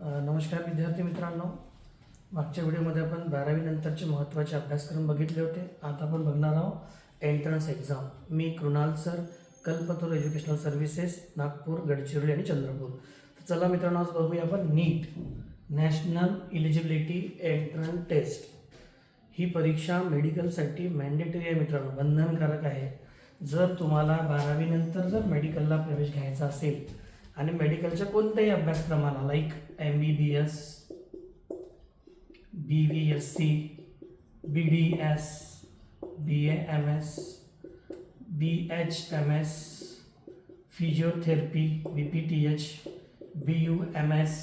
नमस्कार विद्यार्थी मित्रांनो. मागच्या व्हिडिओमध्ये आपण बारावीनंतरचे महत्त्वाचे अभ्यासक्रम बघितले होते. आता आपण बघणार आहोत एंट्रन्स एक्झाम मी Krunal sir Kalpataru educational services Nagpur Gadchiroli आणि चंद्रपूर. तर चला मित्रांनो आज बघूया आपण NEET national eligibility entrance test ही परीक्षा मेडिकलसाठी मॅन्डेटरी आहे मित्रांनो बंधनकारक आहे. जर तुम्हाला बारावीनंतर जर मेडिकलला प्रवेश घ्यायचा असेल आणि मेडिकलच्या कोणत्याही अभ्यासक्रमाला like M B B S B V S C B D S B A M S B H M S physiotherapy B P T H B U M S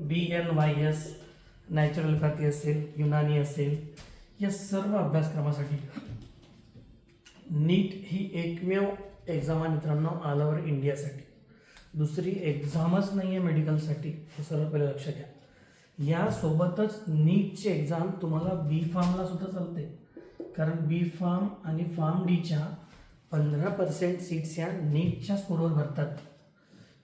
B N Y S naturopathy असेल युनानी असेल या सर्व अभ्यासक्रमासाठी नीट ही एकमेव exam आहे मित्रांनो all over इंडियासाठी दुसरी एक्झामच नाही आहे मेडिकलसाठी हे सर्व पहिले लक्ष घ्या. यासोबतच नीटची एक्झाम तुम्हाला बी फार्मला सुद्धा चालते. कारण बी फार्म आणि फार्म डीच्या पंधरा पर्सेंट सीट्स या नीटच्या स्कोरवर भरतात.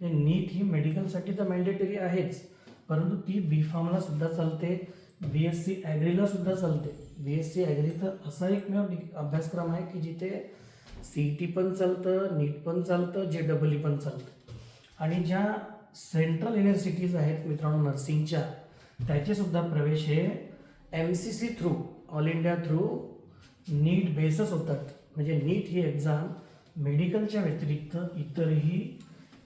म्हणजे नीट ही मेडिकलसाठी तर मॅन्डेटरी आहेच परंतु ती बी फार्मला सुद्धा चालते बी एस सी ॲग्रीला सुद्धा चालते. बी एस सी ॲग्री तर असा एकमेव अभ्यासक्रम आहे की जिथे सी ई टी पण चालतं नीट पण चालतं जे डबल ई पण चालतं. आणि ज्या सेंट्रल युनिव्हर्सिटीज आहेत मित्रांनो नर्सिंगच्या त्याचेसुद्धा प्रवेश हे M C C through all India through NEET बेसच होतात. म्हणजे नीट ही एक्झाम मेडिकलच्या व्यतिरिक्त इतरही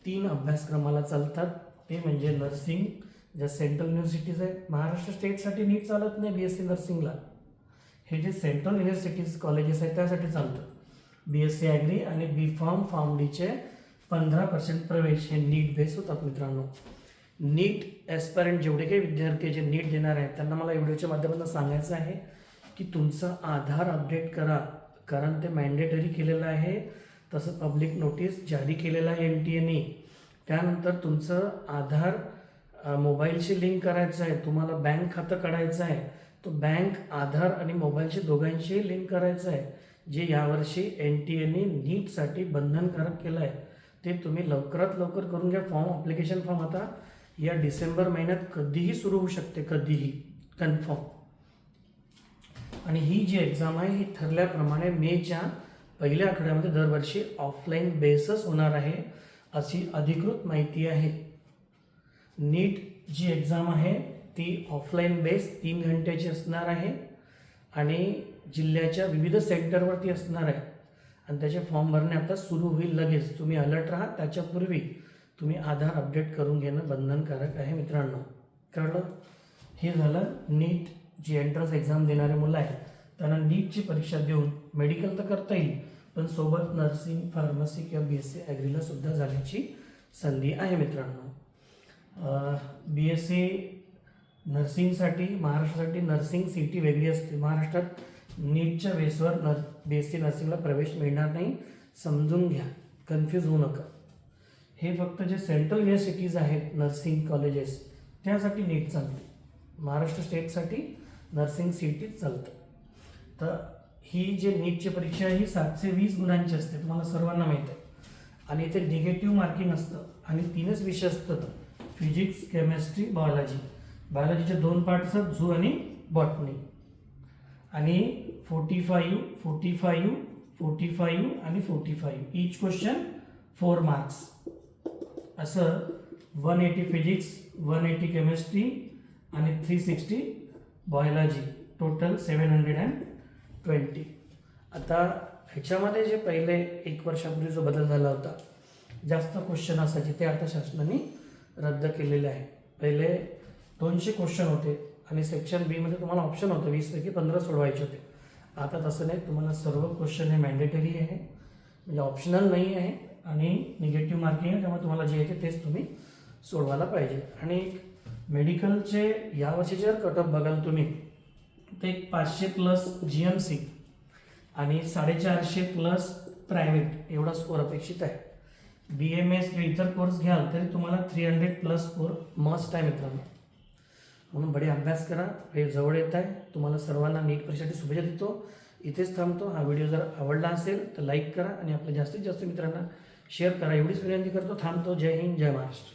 तीन अभ्यासक्रमाला चालतात. ते म्हणजे नर्सिंग ज्या सेंट्रल युनिव्हर्सिटीज आहेत महाराष्ट्र स्टेटसाठी नीट चालत नाही बी एस सी नर्सिंगला. हे जे सेंट्रल युनिव्हर्सिटीज कॉलेजेस आहेत त्यासाठी चालतं. बी एस सी ॲग्री आणि बी फॉर्म फाउंडीचे पंधरा पर्सेंट प्रवेश हे नीट बेस होतात मित्रांनो. नीट ॲस्पायरंट जेवढे काही विद्यार्थी जे नीट देणार आहेत त्यांना मला व्हिडिओच्या माध्यमातून सांगायचं आहे की तुमचं आधार अपडेट करा. कारण ते मॅन्डेटरी केलेलं आहे. तसं पब्लिक नोटीस जारी केलेलं आहे एन टी एने त्यानंतर तुमचं आधार मोबाईलशी लिंक करायचं आहे. तुम्हाला बँक खातं काढायचं आहे. तो बँक आधार आणि मोबाईलशी दोघांशी लिंक करायचं आहे. जे यावर्षी एन टी एने नीटसाठी बंधनकारक केलं आहे ते तुम्ही लवकरात लवकर करून घ्या. फॉर्म अप्लिकेशन फॉर्म आता या डिसेंबर महिन्यात कधीही सुरू होऊ शकते कधीही. कन्फर्म आणि ही जी एक्झाम आहे ही ठरल्याप्रमाणे मेच्या पहिल्या आठवड्यामध्ये दरवर्षी ऑफलाईन बेसच होणार आहे अशी अधिकृत माहिती आहे. नीट जी एक्झाम आहे ती ऑफलाईन बेस तीन घंट्याची असणार आहे आणि जिल्ह्याच्या विविध सेंटरवरती असणार आहे. आणि त्याचे फॉर्म भरणे आता सुरू होईल लगेच. तुम्ही अलर्ट राहा त्याच्यापूर्वी तुम्ही आधार अपडेट करून घेणं बंधनकारक आहे मित्रांनो. कळलं हे झालं नीट जी एंट्रन्स एक्झाम देणारे मुलं आहेत. त्यांना नीटची परीक्षा देऊन मेडिकल तर करता येईल पण सोबत नर्सिंग फार्मसी किंवा बी एस सी ॲग्रीला सुद्धा झाल्याची संधी आहे मित्रांनो. बी एस सी नर्सिंगसाठी महाराष्ट्रासाठी नर्सिंग सी टी वेगळी असते. महाराष्ट्रात नीटच्या बेसवर नर बी एस सी नर्सिंगला प्रवेश मिळणार नाही समजून घ्या. कन्फ्यूज होऊ नका. हे फक्त जे सेंट्रल युनिव्हर्सिटीज आहेत नर्सिंग कॉलेजेस त्यासाठी नीट चालते. महाराष्ट्र स्टेटसाठी नर्सिंग सी टीच चालतं. तर ही जे नीटची परीक्षा आहे ही सातशे वीस गुणांची असते तुम्हाला सर्वांना माहीत आहे. आणि इथे निगेटिव्ह मार्किंग असतं. आणि तीनच विषय असतात. फिजिक्स केमिस्ट्री बायोलॉजी बायोलॉजीचे दोन पार्ट असतात झू आणि बॉटनी आणि forty five forty five forty five आणि forty five each question four marks असं one eighty physics one eighty chemistry आणि three sixty biology total seven hundred and twenty आता ह्याच्यामध्ये जे पहिले एक वर्षापूर्वी जो बदल झाला होता जास्त क्वेश्चन असायचे ते आता शासनाने रद्द केलेले आहे. पहिले दोनशे क्वेश्चन होते. आणि सेक्शन बीमध्ये तुम्हाला ऑप्शन होतं वीसपैकी पंधरा सोडवायचे होते. आता तसं नाही तुम्हाला सर्व क्वेश्चन हे मॅन्डेटरी आहे. म्हणजे ऑप्शनल नाही आहे आणि निगेटिव्ह मार्किंग आहे त्यामुळे तुम्हाला जे येते तेच तुम्ही सोडवायला पाहिजे. आणि मेडिकलचे यावर्षी जर कटअप बघाल तुम्ही तर एक पाचशे प्लस जी एम सी आणि साडेचारशे प्लस प्रायव्हेट एवढा स्कोअर अपेक्षित आहे. बी एम एस किंवा इतर कोर्स घ्याल तरी तुम्हाला three hundred plus score must आहे मित्रांनो. म्हणून बडे अभ्यास करा. हे जवळ येत आहे. तुम्हाला सर्वांना नीट परीक्षेसाठी शुभेच्छा देतो. इथेच थांबतो. हा व्हिडिओ जर आवडला असेल तर लाईक करा आणि आपल्या जास्तीत जास्त मित्रांना शेअर करा. एवढीच विनंती करतो. थांबतो. जय हिंद. जय महाराष्ट्र.